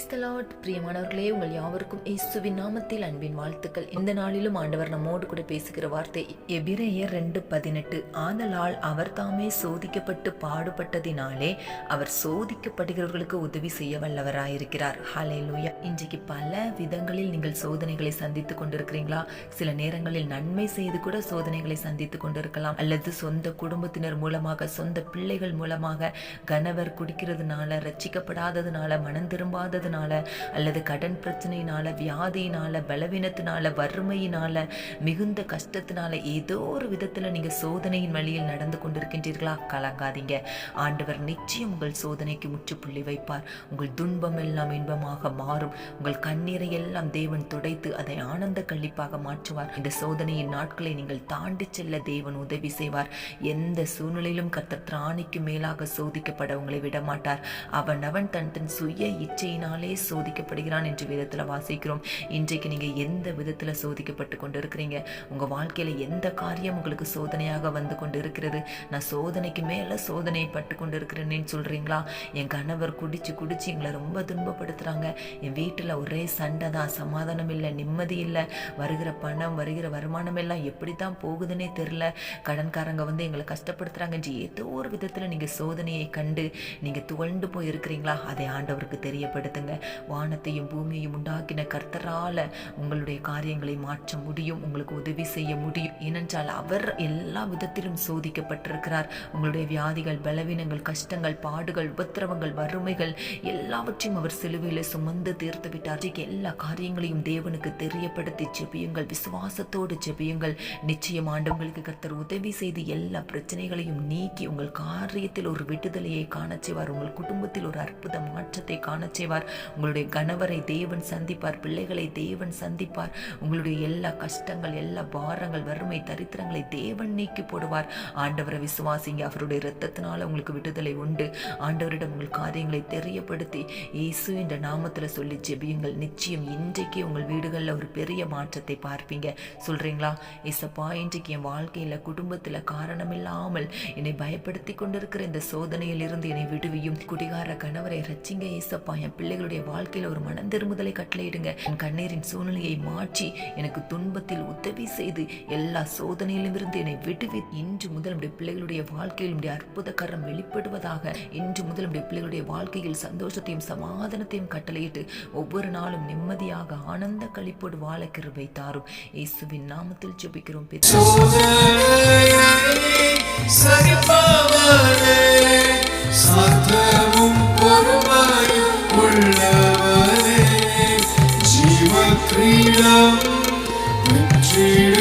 Praise the Lord பிரியமானவர்களே உங்கள் யாவருக்கும் இயேசுவின் நாமத்தில் அன்பின் வாழ்த்துக்கள். இந்த நாளிலும் ஆண்டவர் நம்மோடு கூட பேசுகிற வார்த்தை எபிரேயர் ரெண்டு பதினெட்டு. ஆதலால் அவர் தாமே சோதிக்கப்பட்டு பாடுபட்டதினாலே அவர் சோதிக்கப்படுகிறவர்களுக்கு உதவி செய்ய வல்லவராயிருக்கிறார். லூயா இன்றைக்கு பல விதங்களில் நீங்கள் சோதனைகளை சந்தித்துக் கொண்டிருக்கிறீங்களா? சில நேரங்களில் நன்மை செய்து கூட சோதனைகளை சந்தித்துக் கொண்டிருக்கலாம். அல்லது சொந்த குடும்பத்தினர் மூலமாக சொந்த பிள்ளைகள் மூலமாக கணவர் குடிக்கிறதுனால ரட்சிக்கப்படாததுனால மனம் திரும்பாதது துன்பத்தினால அல்லது கடன் பிரச்சனையினால வியாதியினால பலவீனத்தினால வறுமையினால மிகுந்த கஷ்டத்தினால ஏதோ ஒரு விதத்துல நீங்க சோதனையின் வழியில் நடந்து கொண்டிருக்கின்றீர்களா? கலங்காதீங்க ஆண்டவர் நிச்சயம் உங்கள் சோதனைக்கு முற்றுப்புள்ளி வைப்பார். உங்கள் துன்பம் எல்லாம் இன்பமாக மாறும். உங்கள் கண்ணீரை எல்லாம் தேவன் துடைத்து அதை ஆனந்த கழிப்பாக மாற்றுவார். இந்த சோதனையின் நாட்களை நீங்கள் தாண்டி செல்ல தேவன் உதவி செய்வார். எந்த சூழ்நிலையிலும் கர்த்தர் திராணிக்கு மேலாக சோதிக்கப்பட உங்களை விட மாட்டார் அவன் அவன் தன் தன் சுய இச்சையினால் சோதிக்கப்படுகிறான் என்று விதத்தில் வாசிக்கிறோம். இன்றைக்கு நீங்கள் எந்த விதத்தில் சோதிக்கப்பட்டு கொண்டு இருக்கிறீங்க உங்கள் வாழ்க்கையில் எந்த காரியம் உங்களுக்கு சோதனையாக வந்து கொண்டு இருக்கிறது நான் சோதனைக்கு மேலே சோதனை பட்டு கொண்டு இருக்கிறேன்னு சொல்கிறீங்களா என் கணவர் குடிச்சு குடிச்சு எங்களை ரொம்ப துன்பப்படுத்துகிறாங்க என் வீட்டில் ஒரே சண்டை தான் சமாதானம் இல்லை நிம்மதி இல்லை. வருகிற பணம் வருகிற வருமானம் எல்லாம் எப்படி தான் போகுதுன்னே தெரில கடன்காரங்க வந்து எங்களை கஷ்டப்படுத்துகிறாங்க என்று ஏதோ ஒரு விதத்தில் நீங்கள் சோதனையை கண்டு நீங்கள் துவண்டு போய் இருக்கிறீங்களா அதை ஆண்டவருக்கு தெரியப்படுத்துங்க. வானத்தையும் பூமியையும் உண்டாக்கின கர்த்தரால உங்களுடைய காரியங்களை மாற்ற முடியும் உங்களுக்கு உதவி செய்ய முடியும். ஏனென்றால் அவர் எல்லா விதத்திலும் சோதிக்கப்பட்டிருக்கிறார். உங்களுடைய வியாதிகள் பலவீனங்கள் கஷ்டங்கள் பாடுகள் உபத்திரவங்கள் வறுமைகள் எல்லாவற்றையும் அவர் சிலுவையில் சுமந்து தீர்த்து விட்டார். எல்லா காரியங்களையும் தேவனுக்கு தெரியப்படுத்தி ஜெபியுங்கள் விசுவாசத்தோடு ஜெபியுங்கள். நிச்சயம் ஆண்டவங்களுக்கு கர்த்தர் உதவி செய்து எல்லா பிரச்சனைகளையும் நீக்கி உங்கள் காரியத்தில் ஒரு விடுதலையை காண செய்வார். உங்கள் குடும்பத்தில் ஒரு அற்புத மாற்றத்தை காண செய்வார். உங்களுடைய கணவரை தேவன் சந்திப்பார் பிள்ளைகளை தேவன் சந்திப்பார். உங்களுடைய எல்லா கஷ்டங்கள் எல்லா பாரங்கள் வறுமை தரித்திரங்களை தேவன் நீக்கி போடுவார். ஆண்டவரை விசுவாசிங்க அவருடைய இரத்தத்தினால உங்களுக்கு விடுதலை உண்டு. ஆண்டவரிடம் உங்கள் காரியங்களை தெரியப்படுத்தி இயேசு என்ற நாமத்துல சொல்லி ஜெபியுங்கள். நிச்சயம் இன்றைக்கு உங்கள் வீடுகளில் ஒரு பெரிய மாற்றத்தை பார்ப்பீங்க. சொல்றீங்களா? இசப்பா இன்றைக்கு என் வாழ்க்கையில குடும்பத்துல காரணமில்லாமல் என்னை பயப்படுத்தி கொண்டிருக்கிற இந்த சோதனையில் இருந்து என்னை விடுவியும். குடிகார கணவரை ரச்சிங்க இசப்பா என் பிள்ளைகளுடைய வாழ்க்கையில ஒரு மனம் திரும்புதலை கட்டளையிடுங்க. என் கண்ணீரின் சூழ்நிலையை மாற்றி எனக்கு துன்பத்தில் உதவி செய்து எல்லா சோதனையிலும் இருந்து என்னை விடுவி. இன்று முதல் நம்முடைய பிள்ளைகளுடைய வாழ்க்கையில் நம்முடைய அற்புத கரம் வெளிப்படுவதாக இன்று முதல் நம்முடைய பிள்ளைகளுடைய வாழ்க்கையில் சந்தோஷத்தையும் சமாதானத்தையும் கட்டளையிட்டு ஒவ்வொரு நாளும் நிம்மதியாக ஆனந்த கழிப்போடு வாழ கிருபை தாரும். இயேசுவின் நாமத்தில் ஜெபிக்கிறோம். பிதாவே. She